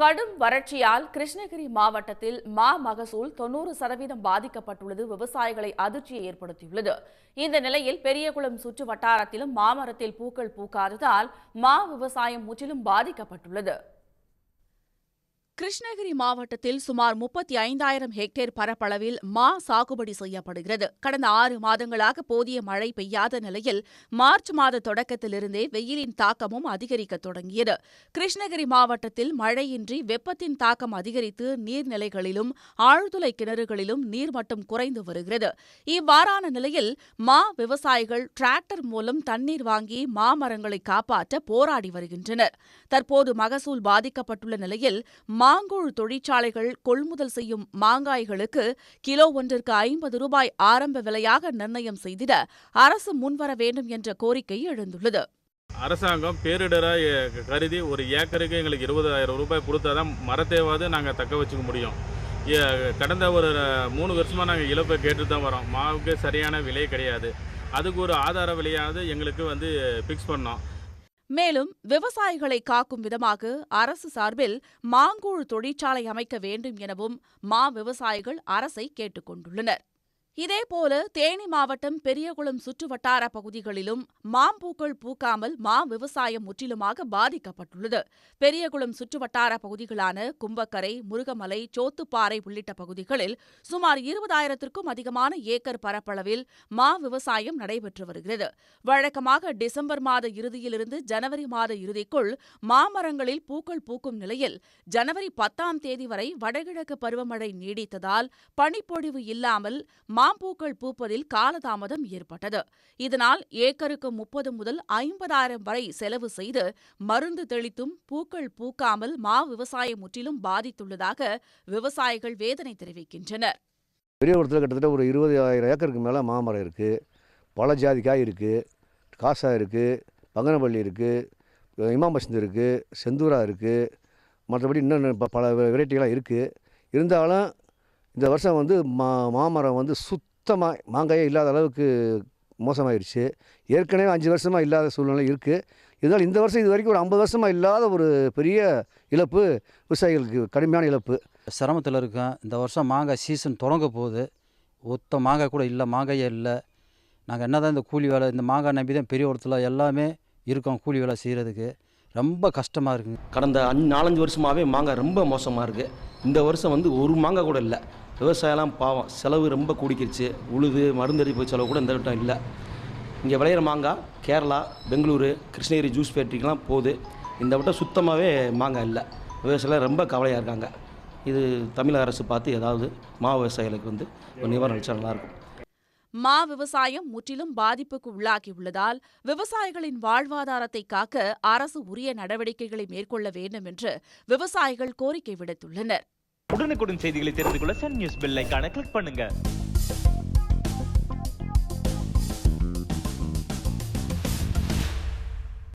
கடும் வறட்சியால் கிருஷ்ணகிரி மாவட்டத்தில் மா மகசூல் தொண்ணூறு சதவீதம் பாதிக்கப்பட்டுள்ளது. விவசாயிகளை அதிர்ச்சியை ஏற்படுத்தியுள்ளது. இந்த நிலையில் பெரியகுளம் சுற்று வட்டாரத்திலும் மாமரத்தில் பூக்கள் பூக்காததால் மா விவசாயம் முற்றிலும் பாதிக்கப்பட்டுள்ளது. கிருஷ்ணகிரி மாவட்டத்தில் சுமார் முப்பத்தி ஐந்தாயிரம் ஹெக்டேர் பரப்பளவில் மா சாகுபடி செய்யப்படுகிறது. கடந்த ஆறு மாதங்களாக போதிய மழை பெய்யாத நிலையில் மார்ச் மாத தொடக்கத்திலிருந்தே வெயிலின் தாக்கமும் அதிகரிக்க தொடங்கியது. கிருஷ்ணகிரி மாவட்டத்தில் மழையின்றி வெப்பத்தின் தாக்கம் அதிகரித்து நீர்நிலைகளிலும் ஆழ்துளை கிணறுகளிலும் நீர்மட்டம் குறைந்து வருகிறது. இவ்வாறான நிலையில் மா விவசாயிகள் டிராக்டர் மூலம் தண்ணீர் வாங்கி மாமரங்களை காப்பாற்ற போராடி வருகின்றனர். தற்போது மகசூல் பாதிக்கப்பட்டுள்ள நிலையில் மாங்கூழ் தொழிற்சாலைகள் கொள்முதல் செய்யும் மாங்காய்களுக்கு கிலோ ஒன்றிற்கு ஐம்பது ரூபாய் ஆரம்ப விலையாக நிர்ணயம் செய்திட அரசு முன்வர வேண்டும் என்ற கோரிக்கை எழுந்துள்ளது. அரசாங்கம் பேரிடராக கருதி ஒரு ஏக்கருக்கு எங்களுக்கு இருபதாயிரம் ரூபாய் கொடுத்தாதான் மரத்தேவாது நாங்கள் தக்க வச்சுக்க முடியும். ஏ- கடந்த ஒரு மூணு வருஷமாக நாங்கள் இழப்பை கேட்டு தான் வரோம். மாவுக்கு சரியான விலை கிடையாது. அதுக்கு ஒரு ஆதார விலையாவது எங்களுக்கு வந்து ஃபிக்ஸ் பண்ணோம். மேலும் விவசாயிகளை காக்கும் விதமாக அரசு சார்பில் மாங்கூழ் தொழிற்சாலை அமைக்க வேண்டும் எனவும் மா விவசாயிகள் அரசை கேட்டுக் கொண்டுள்ளனர் இதேபோல தேனி மாவட்டம் பெரியகுளம் சுற்றுவட்டார பகுதிகளிலும் மாம்பூக்கள் பூக்காமல் மா விவசாயம் முற்றிலுமாக பாதிக்கப்பட்டுள்ளது. பெரியகுளம் சுற்றுவட்டார பகுதிகளான கும்பக்கரை முருகமலை சோத்துப்பாறை உள்ளிட்ட பகுதிகளில் சுமார் இருபதாயிரத்திற்கும் அதிகமான ஏக்கர் பரப்பளவில் மா விவசாயம் நடைபெற்று வருகிறது. வழக்கமாக டிசம்பர் மாத இறுதியிலிருந்து ஜனவரி மாத இறுதிக்குள் மாமரங்களில் பூக்கள் பூக்கும் நிலையில் ஜனவரி பத்தாம் தேதி வரை வடகிழக்கு பருவமழை நீடித்ததால் பனிப்பொழிவு இல்லாமல் மாம்பூக்கள் பூப்பதில் காலதாமதம் ஏற்பட்டது. இதனால் ஏக்கருக்கு முப்பது முதல் ஐம்பதாயிரம் வரை செலவு செய்து மருந்து தெளித்தும் பூக்கள் பூக்காமல் மா விவசாயம் முற்றிலும் பாதித்துள்ளதாக விவசாயிகள் வேதனை தெரிவிக்கின்றனர். பெரியகுளத்தில் கிட்டத்தட்ட ஒரு இருபது ஆயிரம் ஏக்கருக்கு மேலே மாமரம் இருக்குது பல ஜாதி காய் இருக்குது காசா இருக்குது பங்கனப்பள்ளி இருக்குது இமாம்பசந்த் இருக்குது செந்தூரா இருக்குது மற்றபடி இன்னும் பல வெரைட்டிகளாக இருக்குது இருந்தாலும் இந்த வருஷம் வந்து மா மாமரம் வந்து சுத்தமாக மாங்காயே இல்லாத அளவுக்கு மோசமாயிருச்சு. ஏற்கனவே அஞ்சு வருஷமாக இல்லாத சூழ்நிலை இருக்குது இதனால் இந்த வருஷம் இது வரைக்கும் ஒரு ஐம்பது வருஷமாக இல்லாத ஒரு பெரிய இழப்பு விவசாயிகளுக்கு கடுமையான இழப்பு. சிரமத்தில் இருக்கேன். இந்த வருஷம் மாங்காய் சீசன் தொடங்க போகுது. ஒத்த மாங்காய் கூட இல்லை மாங்காயே இல்லை. நாங்கள் என்ன தான் இந்த கூலி வேலை இந்த மாங்காய் நம்பி தான் பெரிய இடத்துல எல்லாமே இருக்கோம் கூலி வேலை செய்கிறதுக்கு ரொம்ப கஷ்டமாக இருக்குங்க. கடந்த அஞ்சு நாலஞ்சு வருஷமாகவே மாங்காய் ரொம்ப மோசமாக இருக்குது இந்த வருஷம் வந்து ஒரு மாங்காய் கூட இல்லை. விவசாயம்லாம் பாவம். செலவு ரொம்ப கூடிக்கிருச்சு. உழுது மருந்தடிப்பு செலவு கூட இந்த வட்டம் இல்லை. இங்கே விளையிற மாங்காய் கேரளா பெங்களூரு கிருஷ்ணகிரி ஜூஸ் ஃபேக்ட்ரிக்கெலாம் போகுது. இந்த வட்டம் சுத்தமாகவே மாங்காய் இல்லை. விவசாயிகள் ரொம்ப கவலையாக இருக்காங்க. இது தமிழக அரசு பார்த்து ஏதாவது மா விவசாயிகளுக்கு வந்து ஒரு நிவாரணம் அளிச்சா நல்லாயிருக்கும். மா விவசாயம் முற்றிலும் பாதிப்புக்கு உள்ளாகியுள்ளதால் விவசாயிகளின் வாழ்வாதாரத்தை காக்க அரசு உரிய நடவடிக்கைகளை மேற்கொள்ள வேண்டும் என்று விவசாயிகள் கோரிக்கை விடுத்துள்ளனர். உடனுக்குடன் செய்திகளை தெரிந்து கொள்ள சன் நியூஸ் பெல் கிளிக் பண்ணுங்க.